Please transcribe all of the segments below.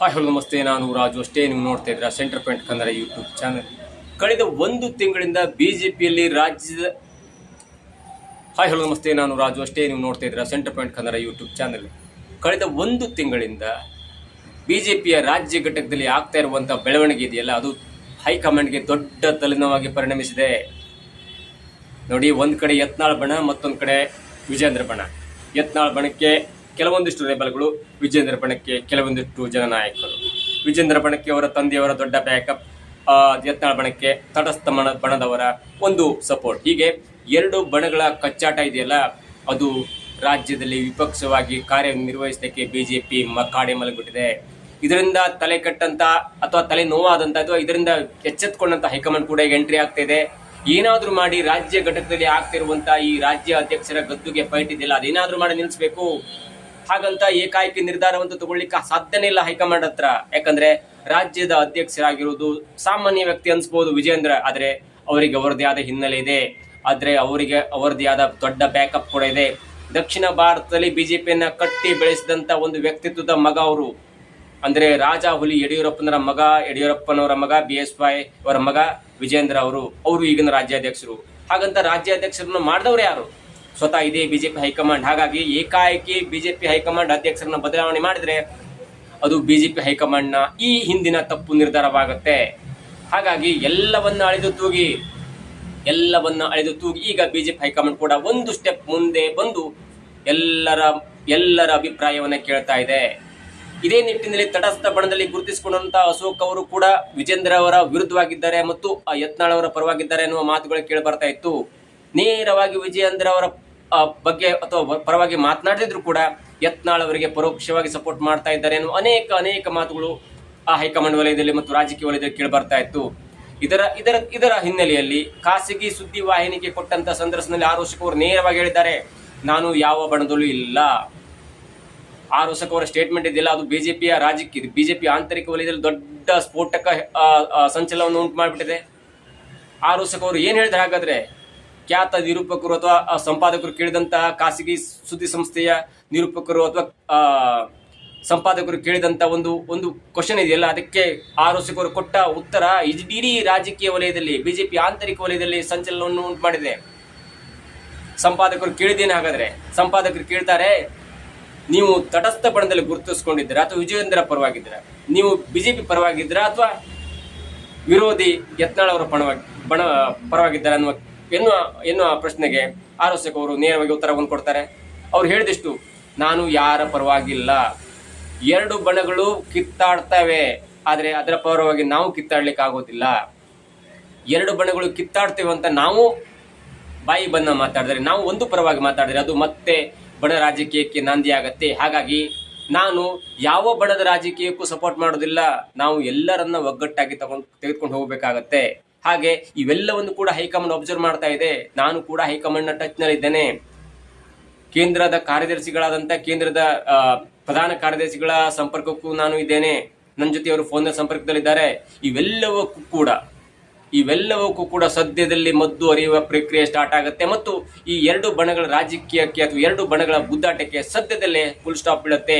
Hi hello ನಮಸ್ತೆ, ನಾನು ರಾಜು ಅಷ್ಟೇ. ನೀವು ನೋಡ್ತಾ ಇದ್ದೀರಾ centre point Kannada YouTube channel. ಕಳೆದ ಒಂದು ತಿಂಗಳಿಂದ ಬಿ ಜೆ ಪಿಯಲ್ಲಿ ರಾಜ್ಯದ ಹಾಯ್ ಹಲೋ ನಮಸ್ತೆ, ನಾನು ರಾಜು ಅಷ್ಟೇ. ನೀವು ನೋಡ್ತಾ ಇದ್ದೀರಾ centre point Kannada YouTube channel. ಕಳೆದ ಒಂದು ತಿಂಗಳಿಂದ ಬಿ ಜೆ ಪಿಯ ರಾಜ್ಯ ಘಟಕದಲ್ಲಿ ಆಗ್ತಾ ಇರುವಂಥ ಬೆಳವಣಿಗೆ ಇದೆಯಲ್ಲ, ಅದು ಹೈಕಮಾಂಡ್ಗೆ ದೊಡ್ಡ ತಲೆನೋವಾಗಿ ಪರಿಣಮಿಸಿದೆ. ನೋಡಿ, ಒಂದು ಕಡೆ ಯತ್ನಾಳ್ ಬಣ, ಮತ್ತೊಂದು ಕಡೆ ವಿಜೇಂದ್ರ ಬಣ. ಯತ್ನಾಳ್ ಬಣಕ್ಕೆ ಕೆಲವೊಂದಿಷ್ಟು ರೆಬಲ್ಗಳು ವಿಜೇಂದ್ರ ಬಣಕ್ಕೆ ಕೆಲವೊಂದಿಷ್ಟು ಜನನಾಯಕರು. ವಿಜೇಂದ್ರ ಬಣಕ್ಕೆ ಅವರ ತಂದೆಯವರ ದೊಡ್ಡ ಬ್ಯಾಕಪ್ ಯತ್ನಾಳ್ ಬಣಕ್ಕೆ ತಟಸ್ಥ ಬಣ ಬಣದವರ ಒಂದು ಸಪೋರ್ಟ್. ಹೀಗೆ ಎರಡು ಬಣಗಳ ಕಚ್ಚಾಟ ಇದೆಯಲ್ಲ, ಅದು ರಾಜ್ಯದಲ್ಲಿ ವಿಪಕ್ಷವಾಗಿ ಕಾರ್ಯನಿರ್ವಹಿಸಲಿಕ್ಕೆ ಪಿ ಕಾಡೆ ಮಲಗಿಬಿಟ್ಟಿದೆ. ಇದರಿಂದ ತಲೆ ಕಟ್ಟಂತ ಅಥವಾ ತಲೆ ನೋವಾದಂತ ಅಥವಾ ಇದರಿಂದ ಎಚ್ಚೆತ್ಕೊಂಡಂತ ಹೈಕಮಾಂಡ್ ಕೂಡ ಈಗ ಎಂಟ್ರಿ ಆಗ್ತಾ ಇದೆ. ಏನಾದರೂ ಮಾಡಿ ರಾಜ್ಯ ಘಟಕದಲ್ಲಿ ಆಗ್ತಿರುವಂತ ಈ ರಾಜ್ಯ ಅಧ್ಯಕ್ಷರ ಗದ್ದುಗೆ ಫೈಟ್ ಇದೆಯಲ್ಲ, ಅದೇನಾದರೂ ಮಾಡಿ ನಿಲ್ಲಿಸಬೇಕು ಹಾಗಂತ ಏಕಾಏಕಿ ನಿರ್ಧಾರವನ್ನು ತಗೊಳ್ಳಿಕ್ಕೆ ಸಾಧ್ಯನೇ ಇಲ್ಲ ಹೈಕಮಾಂಡ್ ಹತ್ರ. ಯಾಕಂದ್ರೆ ರಾಜ್ಯದ ಅಧ್ಯಕ್ಷರಾಗಿರುವುದು ಸಾಮಾನ್ಯ ವ್ಯಕ್ತಿ ಅನ್ಸ್ಬೋದು ವಿಜೇಂದ್ರ ಆದ್ರೆ ಅವರಿಗೆ ಅವರದೇ ಆದ ಹಿನ್ನೆಲೆ ಇದೆ. ಆದ್ರೆ ಅವರಿಗೆ ಅವರದೇ ಆದ ದೊಡ್ಡ ಬ್ಯಾಕಪ್ ಕೂಡ ಇದೆ. ದಕ್ಷಿಣ ಭಾರತದಲ್ಲಿ ಬಿಜೆಪಿಯನ್ನ ಕಟ್ಟಿ ಬೆಳೆಸಿದಂತ ಒಂದು ವ್ಯಕ್ತಿತ್ವದ ಮಗ ಅವರು. ಅಂದ್ರೆ ರಾಜ ಹುಲಿ ಯಡಿಯೂರಪ್ಪನವರ ಮಗ ಯಡಿಯೂರಪ್ಪನವರ ಮಗ ಬಿ ಎಸ್ ವೈ ಅವರ ಮಗ ವಿಜೇಂದ್ರ ಅವರು. ಅವರು ಈಗಿನ ರಾಜ್ಯಾಧ್ಯಕ್ಷರು. ಹಾಗಂತ ರಾಜ್ಯಾಧ್ಯಕ್ಷರನ್ನು ಮಾಡಿದವರು ಯಾರು? ಸ್ವತಃ ಇದೇ ಬಿಜೆಪಿ ಹೈಕಮಾಂಡ್. ಹಾಗಾಗಿ ಏಕಾಏಕಿ ಬಿಜೆಪಿ ಹೈಕಮಾಂಡ್ ಅಧ್ಯಕ್ಷರನ್ನ ಬದಲಾವಣೆ ಮಾಡಿದ್ರೆ ಅದು ಬಿಜೆಪಿ ಹೈಕಮಾಂಡ್ನ ಈ ಹಿಂದಿನ ತಪ್ಪು ನಿರ್ಧಾರವಾಗುತ್ತೆ. ಹಾಗಾಗಿ ಎಲ್ಲವನ್ನ ಅಳೆದು ತೂಗಿ, ಎಲ್ಲವನ್ನ ಅಳೆದು ತೂಗಿ ಈಗ ಬಿಜೆಪಿ ಹೈಕಮಾಂಡ್ ಕೂಡ ಒಂದು ಸ್ಟೆಪ್ ಮುಂದೆ ಬಂದು ಎಲ್ಲರ ಎಲ್ಲರ ಅಭಿಪ್ರಾಯವನ್ನ ಕೇಳ್ತಾ ಇದೆ. ಇದೇ ನಿಟ್ಟಿನಲ್ಲಿ ತಟಸ್ಥ ಬಣದಲ್ಲಿ ಗುರುತಿಸಿಕೊಂಡಂತ ಅಶೋಕ್ ಅವರು ಕೂಡ ವಿಜೇಂದ್ರ ಅವರ ವಿರುದ್ಧವಾಗಿದ್ದಾರೆ ಮತ್ತು ಆ ಯತ್ನಾಳ್ ಅವರ ಪರವಾಗಿದ್ದಾರೆ ಎನ್ನುವ ಮಾತುಗಳು ಕೇಳಿ ಬರ್ತಾ ಇತ್ತು. ನೇರವಾಗಿ ವಿಜಯೇಂದ್ರ ಅವರ ಬಗ್ಗೆ ಅಥವಾ ಪರವಾಗಿ ಮಾತನಾಡಿದ್ರು ಕೂಡ ಯತ್ನಾಳ್ ಅವರಿಗೆ ಪರೋಕ್ಷವಾಗಿ ಸಪೋರ್ಟ್ ಮಾಡ್ತಾ ಇದ್ದಾರೆ ಎನ್ನುವ ಅನೇಕ ಅನೇಕ ಮಾತುಗಳು ಆ ಹೈಕಮಾಂಡ್ ವಲಯದಲ್ಲಿ ಮತ್ತು ರಾಜಕೀಯ ವಲಯದಲ್ಲಿ ಕೇಳಿ ಬರ್ತಾ ಇತ್ತು. ಇದರ ಇದರ ಇದರ ಹಿನ್ನೆಲೆಯಲ್ಲಿ ಖಾಸಗಿ ಸುದ್ದಿ ವಾಹಿನಿಗೆ ಕೊಟ್ಟಂತ ಸಂದರ್ಶನದಲ್ಲಿ ಆರೋಶಕ್ ಅವರು ನೇರವಾಗಿ ಹೇಳಿದ್ದಾರೆ, ನಾನು ಯಾವ ಬಣದಲ್ಲೂ ಇಲ್ಲ. ಆರೋಶಕ್ ಅವರ ಸ್ಟೇಟ್ಮೆಂಟ್ ಇದೆಯಲ್ಲ ಅದು ಬಿಜೆಪಿಯ ರಾಜಕೀಯ ಬಿಜೆಪಿ ಆಂತರಿಕ ವಲಯದಲ್ಲಿ ದೊಡ್ಡ ಸ್ಫೋಟಕ ಸಂಚಲನವನ್ನು ಉಂಟು ಮಾಡಿಬಿಟ್ಟಿದೆ. ಆರೋಶಕ್ ಅವರು ಏನು ಹೇಳಿದ್ರೆ ಹಾಗಾದ್ರೆ? ಖ್ಯಾತ ನಿರೂಪಕರು ಅಥವಾ ಸಂಪಾದಕರು ಕೇಳಿದಂತಹ ಖಾಸಗಿ ಸುದ್ದಿ ಸಂಸ್ಥೆಯ ನಿರೂಪಕರು ಅಥವಾ ಸಂಪಾದಕರು ಕೇಳಿದಂತ ಒಂದು ಒಂದು ಕ್ವಶನ್ ಇದೆಯಲ್ಲ, ಅದಕ್ಕೆ ಆರೋಶಕ್ ಅವರು ಕೊಟ್ಟ ಉತ್ತರ ಇಡೀ ರಾಜಕೀಯ ವಲಯದಲ್ಲಿ, ಬಿಜೆಪಿ ಆಂತರಿಕ ವಲಯದಲ್ಲಿ ಸಂಚಲನವನ್ನು ಉಂಟು ಮಾಡಿದೆ ಸಂಪಾದಕರು ಕೇಳಿದ್ದೇನೆ ಹಾಗಾದ್ರೆ, ಸಂಪಾದಕರು ಕೇಳ್ತಾರೆ, ನೀವು ತಟಸ್ಥ ಬಣದಲ್ಲಿ ಗುರುತಿಸ್ಕೊಂಡಿದ್ದೀರಾ ಅಥವಾ ವಿಜಯೇಂದ್ರ ಪರವಾಗಿದ್ದೀರ? ನೀವು ಬಿಜೆಪಿ ಪರವಾಗಿದ್ದೀರಾ ಅಥವಾ ವಿರೋಧಿ ಯತ್ನಾಳ್ ಅವರ ಪಣವಾಗಿ, ಬಣ, ಪರವಾಗಿದ್ದಾರೆ ಅನ್ನುವ ಎನ್ನುವ ಎನ್ನುವ ಪ್ರಶ್ನೆಗೆ ಆರೋಸಕ್ ಅವರು ನೇರವಾಗಿ ಉತ್ತರವನ್ನು ಕೊಡ್ತಾರೆ. ಅವ್ರು ಹೇಳಿದಿಷ್ಟು? ನಾನು ಯಾರ ಪರವಾಗಿಲ್ಲ. ಎರಡು ಬಣಗಳು ಕಿತ್ತಾಡ್ತವೆ. ಆದರೆ ಅದರ ಪರವಾಗಿ ನಾವು ಕಿತ್ತಾಡ್ಲಿಕ್ಕೆ ಆಗೋದಿಲ್ಲ. ಎರಡು ಬಣಗಳು ಕಿತ್ತಾಡ್ತೇವೆ ಅಂತ ನಾವು ಬಾಯಿ ಬಂದ ಮಾತಾಡಿದರೆ, ನಾವು ಒಂದು ಪರವಾಗಿ ಮಾತಾಡಿದರೆ ಅದು ಮತ್ತೆ ಬಣ ರಾಜಕೀಯಕ್ಕೆ ನಾಂದಿ ಆಗತ್ತೆ ಹಾಗಾಗಿ ನಾನು ಯಾವ ಬಣದ ರಾಜಕೀಯಕ್ಕೂ ಸಪೋರ್ಟ್ ಮಾಡೋದಿಲ್ಲ. ನಾವು ಎಲ್ಲರನ್ನ ಒಗ್ಗಟ್ಟಾಗಿ ತಗೊಂಡು, ತೆಗೆದುಕೊಂಡು ಹೋಗಬೇಕಾಗತ್ತೆ. ಹಾಗೆ ಇವೆಲ್ಲವನ್ನು ಕೂಡ ಹೈಕಮಾಂಡ್ ಅಬ್ಸರ್ವ್ ಮಾಡ್ತಾ ಇದೆ. ನಾನು ಕೂಡ ಹೈಕಮಾಂಡ್ನ ಟಚ್ನಲ್ಲಿದ್ದೇನೆ ಕೇಂದ್ರದ ಕಾರ್ಯದರ್ಶಿಗಳಾದಂಥ ಕೇಂದ್ರದ ಪ್ರಧಾನ ಕಾರ್ಯದರ್ಶಿಗಳ ಸಂಪರ್ಕಕ್ಕೂ ನಾನು ಇದ್ದೇನೆ. ನನ್ನ ಜೊತೆ ಅವರು ಫೋನ್ ಸಂಪರ್ಕದಲ್ಲಿದ್ದಾರೆ. ಇವೆಲ್ಲವಕ್ಕೂ ಕೂಡ ಇವೆಲ್ಲವಕ್ಕೂ ಕೂಡ ಸದ್ಯದಲ್ಲಿ ಮದ್ದು ಅರಿಯುವ ಪ್ರಕ್ರಿಯೆ ಸ್ಟಾರ್ಟ್ ಆಗುತ್ತೆ. ಮತ್ತು ಈ ಎರಡು ಬಣಗಳ ರಾಜಕೀಯಕ್ಕೆ ಅಥವಾ ಎರಡು ಬಣಗಳ ಗುದ್ದಾಟಕ್ಕೆ ಸದ್ಯದಲ್ಲೇ ಫುಲ್ ಸ್ಟಾಪ್ ಬೀಳುತ್ತೆ.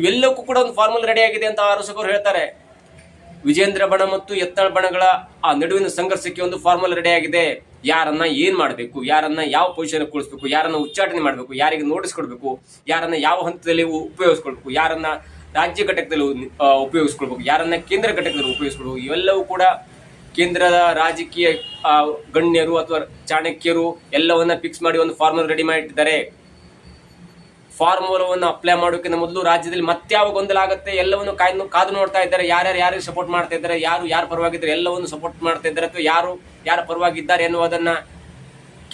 ಇವೆಲ್ಲಕ್ಕೂ ಕೂಡ ಒಂದು ಫಾರ್ಮುಲಾ ರೆಡಿ ಆಗಿದೆ ಅಂತ ಆರೋಸಕರು ಹೇಳ್ತಾರೆ. ವಿಜೇಂದ್ರ ಬಣ ಮತ್ತು ಎತ್ತಳ ಬಣಗಳ ಆ ನಡುವಿನ ಸಂಘರ್ಷಕ್ಕೆ ಒಂದು ಫಾರ್ಮುಲಾ ರೆಡಿ ಆಗಿದೆ. ಯಾರನ್ನ ಏನ್ ಮಾಡಬೇಕು, ಯಾರನ್ನ ಯಾವ ಪೊಸಿಷನ್ ಕೂಡಿಸ್ಬೇಕು ಯಾರನ್ನ ಉಚ್ಚಾಟನೆ ಮಾಡಬೇಕು, ಯಾರಿಗೆ ನೋಟಿಸ್ ಕೊಡಬೇಕು, ಯಾರನ್ನ ಯಾವ ಹಂತದಲ್ಲಿ ಉಪಯೋಗಿಸ್ಕೊಳ್ಬೇಕು, ಯಾರನ್ನ ರಾಜ್ಯ ಘಟಕದಲ್ಲಿ ಉಪಯೋಗಿಸ್ಕೊಳ್ಬೇಕು, ಯಾರನ್ನ ಕೇಂದ್ರ ಘಟಕದಲ್ಲಿ ಉಪಯೋಗಿಸ್ಕೊಳ್ಬೇಕು, ಇವೆಲ್ಲವೂ ಕೂಡ ಕೇಂದ್ರದ ರಾಜಕೀಯ ಗಣ್ಯರು ಅಥವಾ ಚಾಣಕ್ಯರು ಎಲ್ಲವನ್ನ ಫಿಕ್ಸ್ ಮಾಡಿ ಒಂದು ಫಾರ್ಮುಲಾ ರೆಡಿ ಮಾಡಿಟ್ಟಿದ್ದಾರೆ. ಫಾರ್ಮುಲಾವನ್ನು ಅಪ್ಲೈ ಮಾಡೋಕ್ಕಿಂತ ಮೊದಲು ರಾಜ್ಯದಲ್ಲಿ ಮತ್ತೆ ಯಾವ ಗೊಂದಲ ಆಗುತ್ತೆ, ಎಲ್ಲವನ್ನು ಕಾಯ್ದು ಕಾದು ನೋಡ್ತಾ ಇದ್ದಾರೆ. ಯಾರ್ಯಾರು ಯಾರಿಗೆ ಸಪೋರ್ಟ್ ಮಾಡ್ತಾ ಇದ್ದಾರೆ, ಯಾರು ಯಾರ ಪರವಾಗಿದ್ದಾರೆ ಎಲ್ಲವನ್ನು ಸಪೋರ್ಟ್ ಮಾಡ್ತಾ ಇದ್ದಾರೆ ಅಥವಾ ಯಾರು ಯಾರ ಪರವಾಗಿದ್ದಾರೆ ಎನ್ನುವುದನ್ನು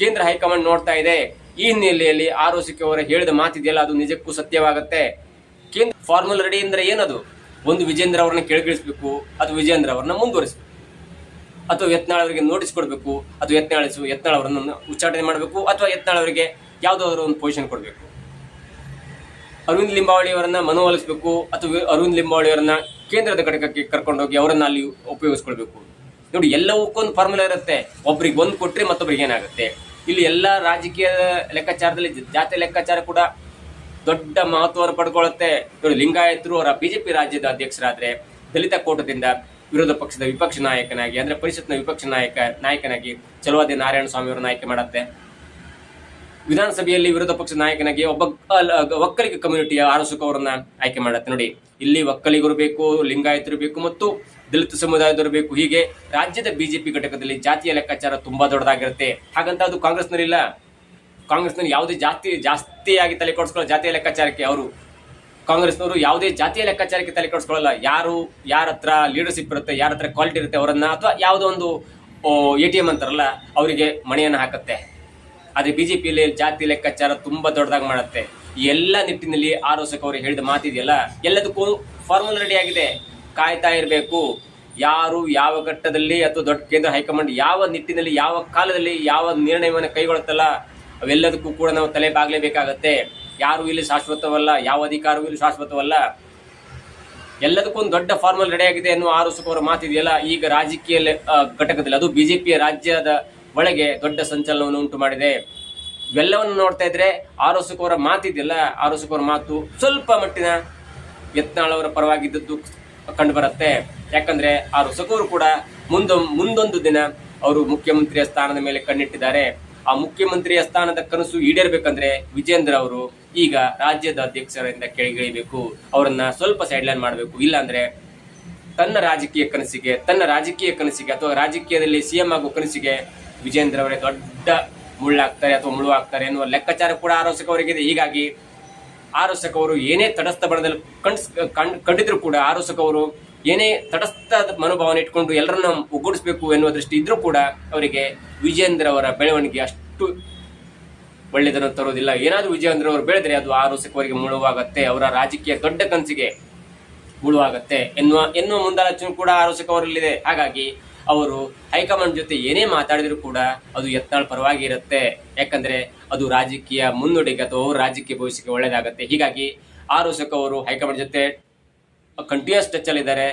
ಕೇಂದ್ರ ಹೈಕಮಾಂಡ್ ನೋಡ್ತಾ ಇದೆ. ಈ ಹಿನ್ನೆಲೆಯಲ್ಲಿ ಆರೋಸಿಕೆ ಅವರ ಹೇಳಿದ ಮಾತಿದೆಯಲ್ಲ, ಅದು ನಿಜಕ್ಕೂ ಸತ್ಯವಾಗುತ್ತೆ. ಕೇಂದ್ರ ಫಾರ್ಮುಲಾ ರೆಡಿ ಅಂದರೆ ಏನದು? ಒಂದು ವಿಜೇಂದ್ರ ಅವರನ್ನ ಕೆಳಗಿಳಿಸಬೇಕು ಅಥವಾ ವಿಜೇಂದ್ರ ಅವರನ್ನ ಮುಂದುವರಿಸಬೇಕು. ಅಥವಾ ಯತ್ನಾಳ್ ಅವರಿಗೆ ನೋಟಿಸ್ ಕೊಡಬೇಕು ಅಥವಾ ಯತ್ನಾಳಿಸು ಯತ್ನಾಳ್ ಅವರನ್ನು ಉಚ್ಚಾಟನೆ ಮಾಡಬೇಕು, ಅಥವಾ ಯತ್ನಾಳ್ ಅವರಿಗೆ ಯಾವುದಾದ್ರು ಒಂದು ಪೊಸಿಷನ್ ಕೊಡಬೇಕು. ಅರವಿಂದ್ ಲಿಂಬಾವಳಿಯವರನ್ನ ಮನವೊಲಿಸಬೇಕು ಅಥವಾ ಅರವಿಂದ್ ಲಿಂಬಾವಳಿಯವರನ್ನ ಕೇಂದ್ರದ ಘಟಕಕ್ಕೆ ಕರ್ಕೊಂಡೋಗಿ ಅವರನ್ನ ಅಲ್ಲಿ ಉಪಯೋಗಿಸ್ಕೊಳ್ಬೇಕು. ನೋಡಿ ಎಲ್ಲವಕ್ಕೊಂದು ಫಾರ್ಮುಲಾ ಇರುತ್ತೆ. ಒಬ್ರಿಗೆ ಒಂದು ಕೊಟ್ಟರೆ ಮತ್ತೊಬ್ರಿಗೆ ಏನಾಗುತ್ತೆ? ಇಲ್ಲಿ ಎಲ್ಲ ರಾಜಕೀಯ ಲೆಕ್ಕಾಚಾರದಲ್ಲಿ, ಜಾತಿ ಲೆಕ್ಕಾಚಾರ ಕೂಡ ದೊಡ್ಡ ಮಹತ್ವವನ್ನು ಪಡ್ಕೊಳ್ಳುತ್ತೆ. ನೋಡಿ, ಲಿಂಗಾಯತರು ಅವರ ಬಿಜೆಪಿ ರಾಜ್ಯದ ಅಧ್ಯಕ್ಷರಾದ್ರೆ, ದಲಿತ ಕೋಟದಿಂದ ವಿರೋಧ ಪಕ್ಷದ ವಿಪಕ್ಷ ನಾಯಕನಾಗಿ, ಅಂದ್ರೆ ಪರಿಷತ್ನ ವಿಪಕ್ಷ ನಾಯಕ, ನಾಯಕನಾಗಿ ಚಲುವಾದಿ ನಾರಾಯಣ ಸ್ವಾಮಿ ಅವರನ್ನ ಆಯ್ಕೆ ಮಾಡುತ್ತೆ. ವಿಧಾನಸಭೆಯಲ್ಲಿ ವಿರೋಧ ಪಕ್ಷದ ನಾಯಕನಾಗಿ ಒಬ್ಬ ಒಕ್ಕಲಿಗ ಕಮ್ಯುನಿಟಿಯ ಆರೋಸಕ ಅವರನ್ನ ಆಯ್ಕೆ ಮಾಡುತ್ತೆ. ನೋಡಿ, ಇಲ್ಲಿ ಒಕ್ಕಲಿಗರು ಬೇಕು, ಲಿಂಗಾಯತರು ಬೇಕು ಮತ್ತು ದಲಿತ ಸಮುದಾಯದವರು ಬೇಕು. ಹೀಗೆ ರಾಜ್ಯದ ಬಿಜೆಪಿ ಘಟಕದಲ್ಲಿ ಜಾತಿಯ ಲೆಕ್ಕಾಚಾರ ತುಂಬಾ ದೊಡ್ಡದಾಗಿರುತ್ತೆ. ಹಾಗಂತ ಅದು ಕಾಂಗ್ರೆಸ್ನಲ್ಲಿಲ್ಲ ಕಾಂಗ್ರೆಸ್ನಲ್ಲಿ ಯಾವುದೇ ಜಾತಿ, ಜಾಸ್ತಿಯಾಗಿ ತಲೆ ಕೊಡಿಸ್ಕೊಳ್ಳೋ ಜಾತಿಯ ಲೆಕ್ಕಾಚಾರಕ್ಕೆ ಅವರು. ಕಾಂಗ್ರೆಸ್ನವರು ಯಾವುದೇ ಜಾತಿಯ ಲೆಕ್ಕಾಚಾರಕ್ಕೆ ತಲೆ ಕೊಡಿಸ್ಕೊಳ್ಳಲ್ಲ. ಯಾರು, ಯಾರ ಹತ್ರ ಲೀಡರ್ಶಿಪ್ ಇರುತ್ತೆ, ಯಾರ ಹತ್ರ ಕ್ವಾಲಿಟಿ ಇರುತ್ತೆ, ಅವರನ್ನ ಅಥವಾ ಯಾವುದೋ ಒಂದು ಎ ಟಿ ಎಂ ಅಂತಾರಲ್ಲ, ಅವರಿಗೆ ಮಣಿಯನ್ನು ಹಾಕುತ್ತೆ. ಆದರೆ ಬಿಜೆಪಿಯಲ್ಲಿ ಜಾತಿ ಲೆಕ್ಕಾಚಾರ ತುಂಬಾ ದೊಡ್ಡದಾಗಿ ಮಾಡುತ್ತೆ. ಎಲ್ಲ ನಿಟ್ಟಿನಲ್ಲಿ ಆರೋಸಕ ಅವರು ಹೇಳಿದ ಮಾತಿದೆಯಲ್ಲ, ಎಲ್ಲದಕ್ಕೂ ಫಾರ್ಮುಲಾ ರೆಡಿ ಆಗಿದೆ. ಕಾಯ್ತಾ ಇರಬೇಕು. ಯಾರು ಯಾವ ಘಟ್ಟದಲ್ಲಿ ಅಥವಾ ದೊಡ್ಡ ಕೇಂದ್ರ ಹೈಕಮಾಂಡ್ ಯಾವ ನಿಟ್ಟಿನಲ್ಲಿ, ಯಾವ ಕಾಲದಲ್ಲಿ ಯಾವ ನಿರ್ಣಯವನ್ನು ಕೈಗೊಳ್ಳುತ್ತಲ್ಲ, ಅವೆಲ್ಲದಕ್ಕೂ ಕೂಡ ನಾವು ತಲೆ ಬಾಗಲೇಬೇಕಾಗತ್ತೆ. ಯಾರು ಇಲ್ಲಿ ಶಾಶ್ವತವಲ್ಲ, ಯಾವ ಅಧಿಕಾರವೂ ಇಲ್ಲಿ ಶಾಶ್ವತವಲ್ಲ. ಎಲ್ಲದಕ್ಕೂ ಒಂದು ದೊಡ್ಡ ಫಾರ್ಮಲ್ ರೆಡಿ ಆಗಿದೆ ಎನ್ನುವ ಆರೋಸಕ ಅವರು ಮಾತಿದೆಯಲ್ಲ, ಈಗ ರಾಜಕೀಯ ಘಟಕದಲ್ಲಿ, ಅದು ಬಿಜೆಪಿಯ ರಾಜ್ಯದ ಒಳಗೆ ದೊಡ್ಡ ಸಂಚಲನವನ್ನು ಉಂಟು ಮಾಡಿದೆ. ಇವೆಲ್ಲವನ್ನು ನೋಡ್ತಾ ಇದ್ರೆ ಆರೋಸಕವರ ಮಾತಿದ್ದಿಲ್ಲ ಮಾತಿದೆಯಲ್ಲ ಮಾತು ಸ್ವಲ್ಪ ಮಟ್ಟಿನ ಯತ್ನಾಳವರ ಪರವಾಗಿದ್ದದ್ದು ಕಂಡು ಬರುತ್ತೆ ಯಾಕಂದ್ರೆ ಆರೋಸಕವರು ಕೂಡ ಮುಂದೊ, ಮುಂದೊಂದು ದಿನ ಅವರು ಮುಖ್ಯಮಂತ್ರಿಯ ಸ್ಥಾನದ ಮೇಲೆ ಕಣ್ಣಿಟ್ಟಿದ್ದಾರೆ. ಆ ಮುಖ್ಯಮಂತ್ರಿಯ ಸ್ಥಾನದ ಕನಸು ಈಡೇರ್ಬೇಕಂದ್ರೆ ವಿಜೇಂದ್ರ ಅವರು ಈಗ ರಾಜ್ಯದ ಅಧ್ಯಕ್ಷರಿಂದ ಕೆಳಗಿಳಿಬೇಕು. ಅವರನ್ನ ಸ್ವಲ್ಪ ಸೈಡ್ ಲೈನ್ ಮಾಡಬೇಕು. ಇಲ್ಲಾಂದ್ರೆ ತನ್ನ ರಾಜಕೀಯ ಕನಸಿಗೆ, ತನ್ನ ರಾಜಕೀಯ ಕನಸಿಗೆ ಅಥವಾ ರಾಜಕೀಯದಲ್ಲಿ ಸಿಎಂ ಆಗೋ ಕನಸಿಗೆ ವಿಜೇಂದ್ರ ಅವರೇ ದೊಡ್ಡ ಮುಳ್ಳಾಗ್ತಾರೆ ಅಥವಾ ಮುಳ್ಳು ಆಗ್ತಾರೆ ಎನ್ನುವ ಲೆಕ್ಕಾಚಾರ ಕೂಡ ಆರೋಸಕ ಅವರಿಗಿದೆ. ಹೀಗಾಗಿ ಆರೋಸಕ ಅವರು ಏನೇ ತಟಸ್ಥ ಬಣದಲ್ಲಿ ಕಂಡ್ಸ್ ಕಂಡ್ ಕಂಡಿದ್ರು ಕೂಡ ಆರೋಸಕ ಅವರು ಏನೇ ತಟಸ್ಥ ಮನೋಭಾವನೆ ಇಟ್ಕೊಂಡು ಎಲ್ಲರನ್ನ ಒಗ್ಗೂಡಿಸಬೇಕು ಎನ್ನುವ ದೃಷ್ಟಿ ಇದ್ರೂ ಕೂಡ ಅವರಿಗೆ ವಿಜೇಂದ್ರ ಅವರ ಬೆಳವಣಿಗೆ ಅಷ್ಟು ಒಳ್ಳೆಯದನ್ನು ತರೋದಿಲ್ಲ ಏನಾದರೂ ವಿಜಯೇಂದ್ರ ಅವರು ಬೆಳೆದ್ರೆ ಅದು ಆರೋಸಕವರಿಗೆ ಮುಳುವಾಗತ್ತೆ, ಅವರ ರಾಜಕೀಯ ದೊಡ್ಡ ಕನಸಿಗೆ ಮುಳುವಾಗತ್ತೆ ಎನ್ನುವ ಎನ್ನುವ ಮುಂದಾಲೋಚನೆ ಕೂಡ ಆರೋಸಕ ಅವರಲ್ಲಿದೆ. ಹಾಗಾಗಿ ಅವರು ಹೈಕಮಾಂಡ್ ಜೊತೆ ಏನೇ ಮಾತಾಡಿದ್ರು ಕೂಡ ಅದು ಎತ್ತಾಳ ಪರವಾಗಿ ಇರುತ್ತೆ. ಯಾಕಂದ್ರೆ ಅದು ರಾಜಕೀಯ ಮುನ್ನುಡಿಗೆ ಅಥವಾ ಅವ್ರ ರಾಜಕೀಯ ಭವಿಷ್ಯಕ್ಕೆ ಒಳ್ಳೇದಾಗುತ್ತೆ. ಹೀಗಾಗಿ ಆರು ಅವರು ಹೈಕಮಾಂಡ್ ಜೊತೆ ಕಂಟಿನ್ಯೂಸ್ ಟಚ್ ಅಲ್ಲಿ ಇದ್ದಾರೆ.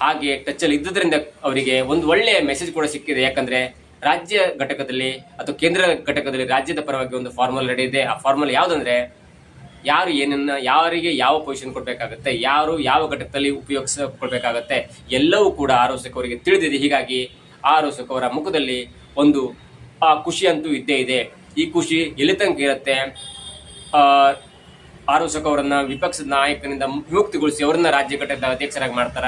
ಹಾಗೆ ಟಚ್ ಅಲ್ಲಿ ಇದ್ದುದರಿಂದ ಅವರಿಗೆ ಒಂದು ಒಳ್ಳೆಯ ಮೆಸೇಜ್ ಕೂಡ ಸಿಕ್ಕಿದೆ. ಯಾಕಂದ್ರೆ ರಾಜ್ಯ ಘಟಕದಲ್ಲಿ ಅಥವಾ ಕೇಂದ್ರ ಘಟಕದಲ್ಲಿ ರಾಜ್ಯದ ಪರವಾಗಿ ಒಂದು ಫಾರ್ಮುಲಾ ರೆಡಿ ಇದೆ. ಆ ಫಾರ್ಮಲ್ ಯಾವುದಂದ್ರೆ ಯಾರು ಏನನ್ನ, ಯಾರಿಗೆ ಯಾವ ಪೊಸಿಷನ್ ಕೊಡಬೇಕಾಗತ್ತೆ, ಯಾರು ಯಾವ ಘಟಕದಲ್ಲಿ ಉಪಯೋಗಿಸಿಕೊಳ್ಬೇಕಾಗತ್ತೆ, ಎಲ್ಲವೂ ಕೂಡ ಆರೋಸಕ ಅವರಿಗೆ ತಿಳಿದಿದೆ. ಹೀಗಾಗಿ ಆರೋಸಕ ಅವರ ಮುಖದಲ್ಲಿ ಒಂದು, ಆ ಖುಷಿ ಅಂತೂ ಇದ್ದೇ ಇದೆ. ಈ ಖುಷಿ ಎಲ್ಲಿ ತನಕ ಇರುತ್ತೆ? ಆರೋಸಕ ಅವರನ್ನ ವಿಪಕ್ಷದ ನಾಯಕನಿಂದ ವಿಮುಕ್ತಿಗೊಳಿಸಿ ಅವರನ್ನ ರಾಜ್ಯ ಘಟಕದ ಅಧ್ಯಕ್ಷರಾಗಿ ಮಾಡ್ತಾರ?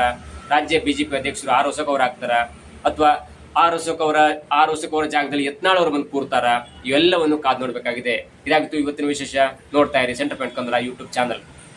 ರಾಜ್ಯ ಬಿಜೆಪಿ ಅಧ್ಯಕ್ಷರು ಆರೋಸಕ ಅವರು ಅಥವಾ ಆರೋಸಕ ಅವರ ಆರ್ ಅವರ ಜಾಗದಲ್ಲಿ ಯತ್ನಾಳ್ ಅವರು ಬಂದು ಕೂರ್ತಾರ. ಇವೆಲ್ಲವನ್ನು ಕಾದು ನೋಡಬೇಕಾಗಿದೆ. ಇದಾಗಿತ್ತು ಇವತ್ತಿನ ವಿಶೇಷ ನೋಡ್ತಾ ಇರಿ centre point Kannada YouTube channel.